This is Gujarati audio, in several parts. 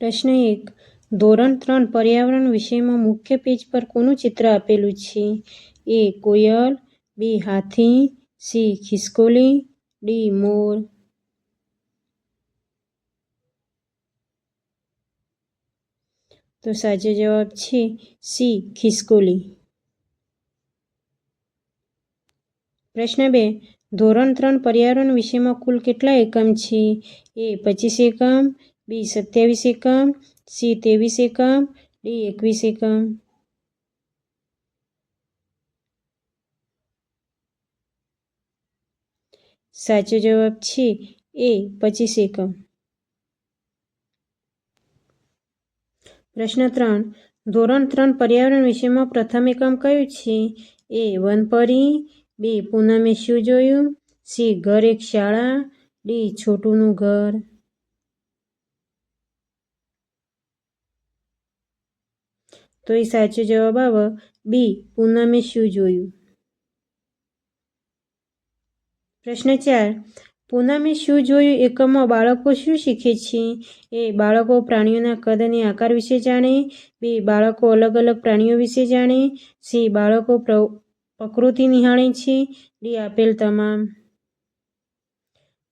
પ્રશ્ન એક. ધોરણ ત્રણ પર્યાવરણ વિષયમાં મુખ્ય પેજ પર કોનું ચિત્ર આપેલું છે? એ. કોયલ. બી. હાથી. સી. ખિસકોલી. ડી. મોર. તો સાચો જવાબ છે સી. ખિસકોલી. પ્રશ્ન બે. ધોરણ ત્રણ પર્યાવરણ વિષયમાં કુલ કેટલા એકમ છે? એ. પચીસ એકમ. બી સત્યાવીસ એકમ, સી ત્રેવીસ એકમ, ડી એકવીસ એકમ. સાચો જવાબ છે એ પચીસ એકમ. પ્રશ્ન ત્રણ. ધોરણ ત્રણ પર્યાવરણ વિષયમાં પ્રથમ એકમ કયું છે? એ વનપરી બી પૂનમે શું જોયું? સી ઘર એક શાળા, ડી છોટુનું ઘર. તો એ સાચો જવાબ આવે. બી, પૂનમે શું જોયું? પ્રશ્ન ચાર. પૂનમે શું જોયું? એકમમાં બાળકો શું શીખે છે? એ, બાળકો પ્રાણીઓના કદ અને આકાર વિશે જાણે? બી, બાળકો અલગ અલગ પ્રાણીઓ વિશે જાણે? સી, બાળકો પ્રકૃતિ નિહાળે છે? ડી, આપેલ તમામ.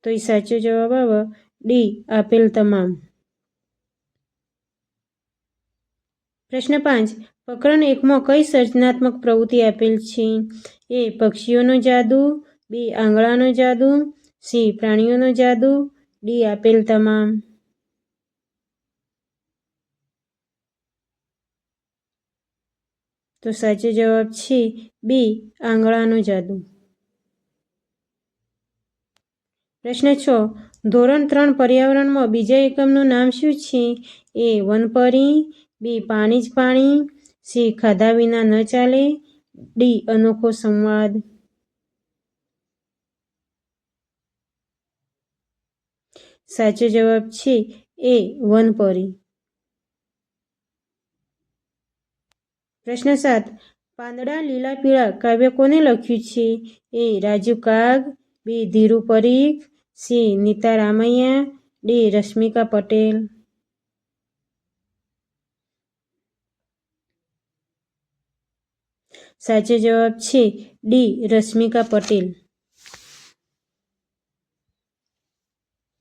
તો એ સાચો જવાબ આવે. ડી, આપેલ તમામ. પ્રશ્ન પાંચ. પ્રકરણ એકમાં કઈ સર્જનાત્મક પ્રવૃત્તિ આપેલ છે? એ, પક્ષીઓનો જાદુ, બી, આંગળાનો જાદુ, સી, પ્રાણીઓનો જાદુ, ડી, આપેલ તમામ. તો સાચો જવાબ છે બી, આંગળાનો જાદુ. પ્રશ્ન છ. ધોરણ ત્રણ પર્યાવરણમાં બીજા એકમનું નામ શું છે? એ, વનપરી બી પાણી જ પાણી, સી ખાધા વિના ન ચાલે, ડી અનોખો સંવાદ. સાચો જવાબ છે એ વનપરી પ્રશ્ન સાત, પાંદડા લીલા પીળા કાવ્ય કોને લખ્યું છે? A Raju Kag, B Dhiru Parikh C Nita Ramaiya, D Rashmika Patel. સાચો જવાબ છે ડી, રશ્મિકા પટેલ.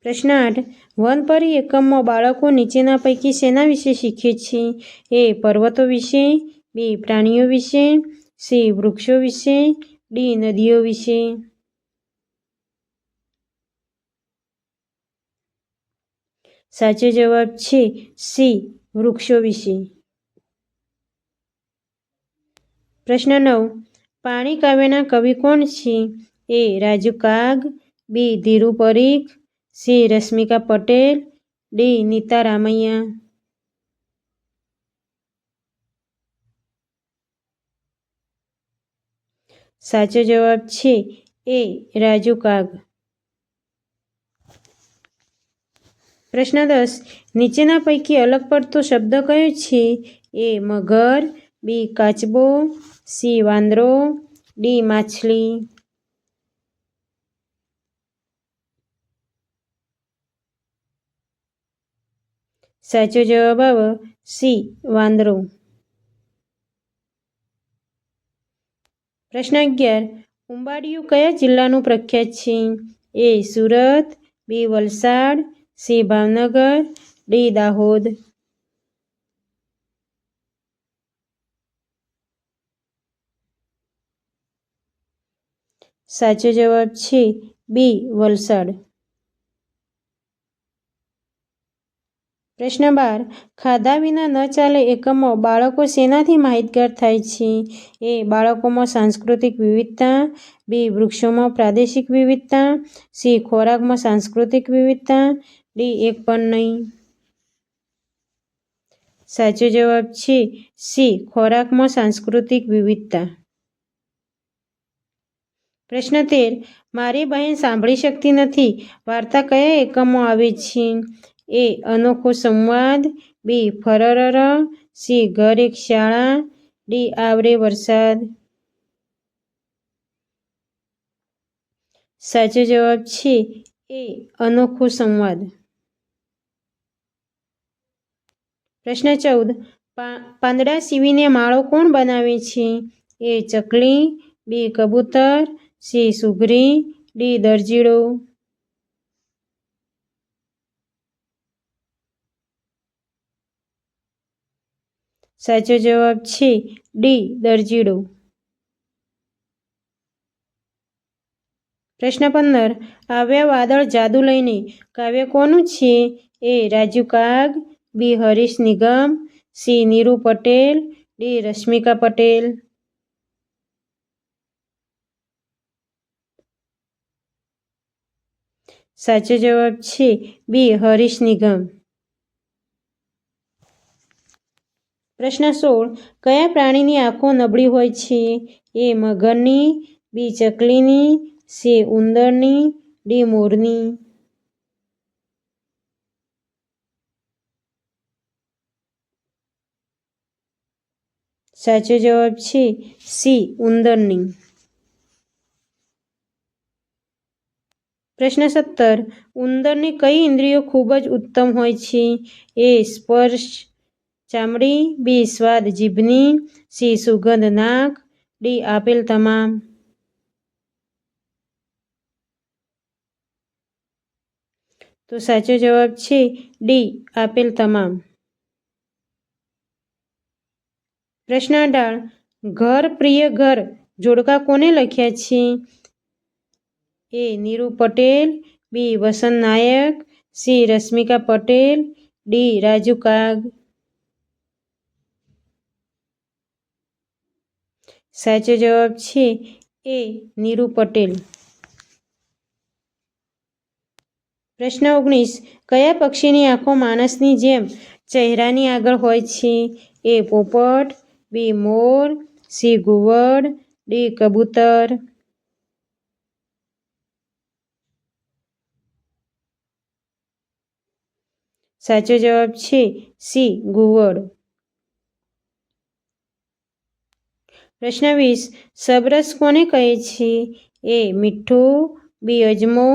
પ્રશ્ન આઠ વનપરી એકમમાં બાળકો નીચેના પૈકી શેના વિશે શીખે છે? એ, પર્વતો વિશે, બી, પ્રાણીઓ વિશે, સી, વૃક્ષો વિશે, ડી, નદીઓ વિશે. સાચો જવાબ છે સી, વૃક્ષો વિશે. પ્રશ્ન નવ. પાણી કાવ્યના કવિ કોણ છે? A Raju Kag B Dhiru Parikh C Rashmika Patel, D Nita Ramaiya સાચો જવાબ છે એ રાજુ કાગ પ્રશ્ન દસ. નીચેના પૈકી અલગ પડતો શબ્દ કયો છે? એ મગર બી કાચબો, સી વાંદરો, ડી માછલી. સાચો જવાબ આવે સી વાંદરો. પ્રશ્ન અગિયાર. ઉંબાડિયું કયા જિલ્લાનું પ્રખ્યાત છે? A Surat, B Valsad, C Bhavnagar, D Dahod. સાચો જવાબ છે બી, વલસાડ. પ્રશ્ન બાર, ખાધા વિના ન ચાલે એકમો બાળકો શેનાથી માહિતગાર થાય છે? એ, બાળકોમાં સાંસ્કૃતિક વિવિધતા, બી, વૃક્ષોમાં પ્રાદેશિક વિવિધતા, સી, ખોરાકમાં સાંસ્કૃતિક વિવિધતા, ડી, એક પણ નહીં. સાચો જવાબ છે સી, ખોરાકમાં સાંસ્કૃતિક વિવિધતા. પ્રશ્ન તેર. મારી બહેન સાંભળી શકતી નથી. વાર્તા કયા એકમો આવે છે? એ. અનોખો સંવાદ. બી. ફરરર. સી. ઘર એક શાળા. ડી. આવરે વરસાદ. સાચો જવાબ છે એ. અનોખો સંવાદ. પ્રશ્ન ચૌદ. પાંદડા સીવીને માળો કોણ બનાવે છે? એ ચકલી. બી. કબૂતર. સી સુઘરી ડી દરજીડો. સાચો જવાબ છે ડી દરજીડો. પ્રશ્ન પંદર, આવ્યા વાદળ જાદુ લઈને કાવ્ય કોનું છે? A Raju Kag B Harish Nigam, C Niru Patel, D Rashmika Patel. સાચો જવાબ છે બી, હરીશ નિગમ. પ્રશ્ન સોળ, કયા પ્રાણીની આંખો નબળી હોય છે? એ, મગરની, બી, ચકલીની, સી, ઉંદરની, ડી, મોરની. સાચો જવાબ છે સી, ઉંદરની. પ્રશ્ન સત્તર. ઉંદરની કઈ ઇન્દ્રિયો ખૂબ જ ઉત્તમ હોય છે? એ સ્પર્શ, ચામડી, બી સ્વાદ, જીભની, સી સુગંધ, નાક, ડી આપેલ તમામ. તો સાચો જવાબ છે ડી આપેલ તમામ. પ્રશ્ન અઢાર ઘર, પ્રિય ઘર, જોડકા કોને લખ્યા છે? A Niru Patel, B Vasant Nayak, C Rashmika Patel, D Raju Kag. સાચો જવાબ છે એ નીરુ પટેલ. પ્રશ્ન ઓગણીસ, કયા પક્ષીની આંખો માણસની જેમ ચહેરાની આગળ હોય છે? એ પોપટ, બી મોર, સી ઘુવડ ડી કબૂતર. સાચો જવાબ છે સી ઘુવડ પ્રશ્ન વીસ, સબરસ કોને કહે છે? એ, મીઠું, બી, અજમો,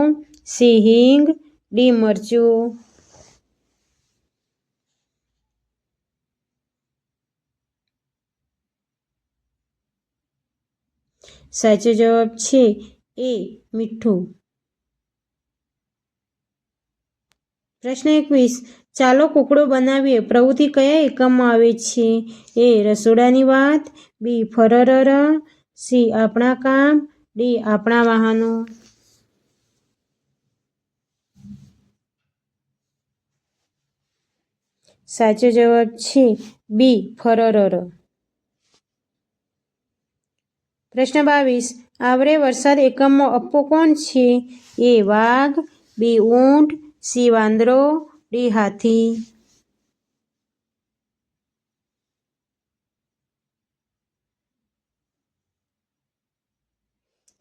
સી, હિંગ, ડી, મરચું. સાચો જવાબ છે એ, મીઠું. પ્રશ્ન એકવીસ. ચાલો કુકડો બનાવીએ. પ્રવૃત્તિ કયા એકમમાં આવે છે? એ રસોડાની વાત, બી ફરરર, સી આપણા કામ, ડી આપણા વાહનો. સાચો જવાબ છે બી ફરરર. પ્રશ્ન બાવીસ. આવરે વરસાદ એકમમાં અપ્પો કોણ છે? એ વાઘ, બી ઊંટ સી વાંદરો ડી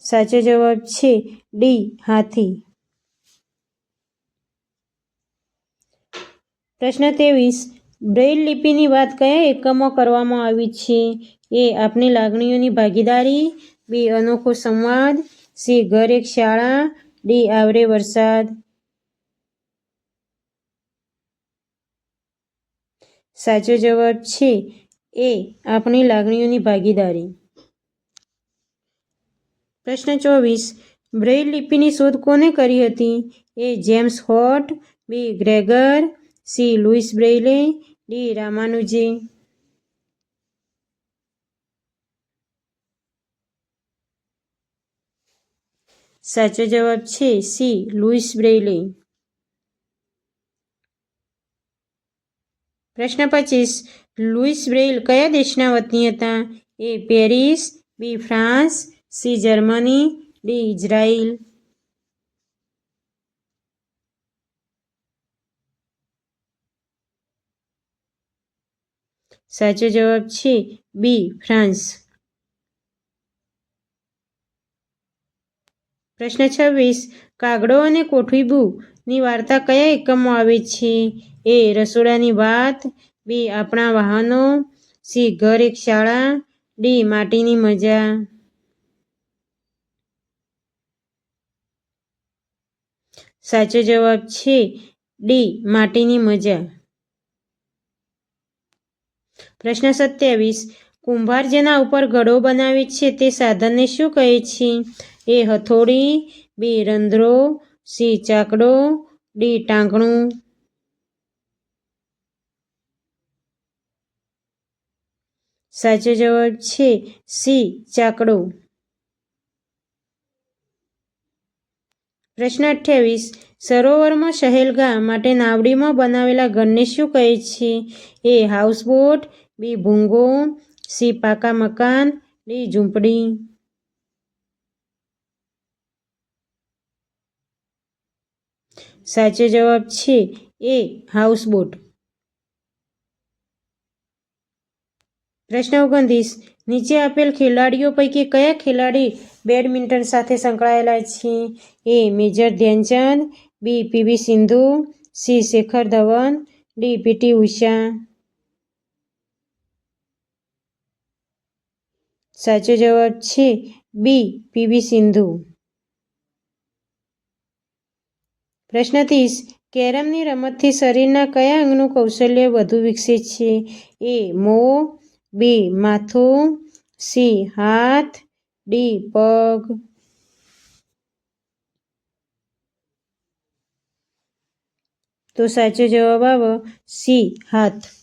સાચો જવાબ છે ડી હાથી. પ્રશ્ન ત્રેવીસ, બ્રેઇલ લિપિની વાત કયા એકમો કરવામાં આવી છે? એ આપની લાગણીઓની ભાગીદારી, બી અનોખો સંવાદ, સી ઘર એક શાળા, ડી આવરે વરસાદ. સાચો જવાબ છે એ આપણી લાગણીઓની ભાગીદારી. પ્રશ્ન ચોવીસ. બ્રેઇલ લિપિની શોધ કોને કરી હતી? A James hot, B Gregor, C Louis બ્રેઇલે, D રામાનુજે. સાચો જવાબ છે સી લુઈસ બ્રેઇલે. પ્રશ્ન પચીસ લુઈસ બ્રેઇલ કયા દેશના વતની હતા? A Paris, B France, C Germany, D Israel. સાચો જવાબ છે બી ફ્રાન્સ. પ્રશ્ન છવ્વીસ. કાગડો અને કોઠીબુની વાર્તા કયા એકમમાં આવે છે? એ રસોડાની વાત, બી આપણા વાહનો, સી ઘર એક શાળા, ડી માટીની મજા. સાચો જવાબ છે ડી માટીની મજા. પ્રશ્ન સત્યાવીસ, કુંભાર જેના ઉપર ઘડો બનાવે છે તે સાધનને શું કહે છે? એ હથોડી, બી રંધ્રો સી ચાકડો, ડી ટાંકણું. સાચો જવાબ છે સી ચાકડો. પ્રશ્ન અઠ્યાવીસ. સરોવરમાં સહેલગા માટે નાવડીમાં બનાવેલા ઘરને શું કહે છે? એ હાઉસબોટ, બી ભૂંગો, સી પાકા મકાન, ડી ઝૂંપડી. સાચો જવાબ છે એ હાઉસબોટ. પ્રશ્ન ઓગણત્રીસ, નીચે આપેલ ખેલાડીઓ પૈકી કયા ખેલાડી બેડમિન્ટન સાથે સંકળાયેલા છે? A Major Dhyanchand, B PV Sindhu, C Shekhar Dhawan, D PT Usha. સાચો જવાબ છે બી પીવી સિંધુ. પ્રશ્ન ત્રીસ, કેરમની રમતથી શરીરના કયા અંગનું કૌશલ્ય વધુ વિકસે છે? એ, મો, બી, માથું, સી, હાથ, ડી, પગ. તો સાચો જવાબ આવો, સી, હાથ.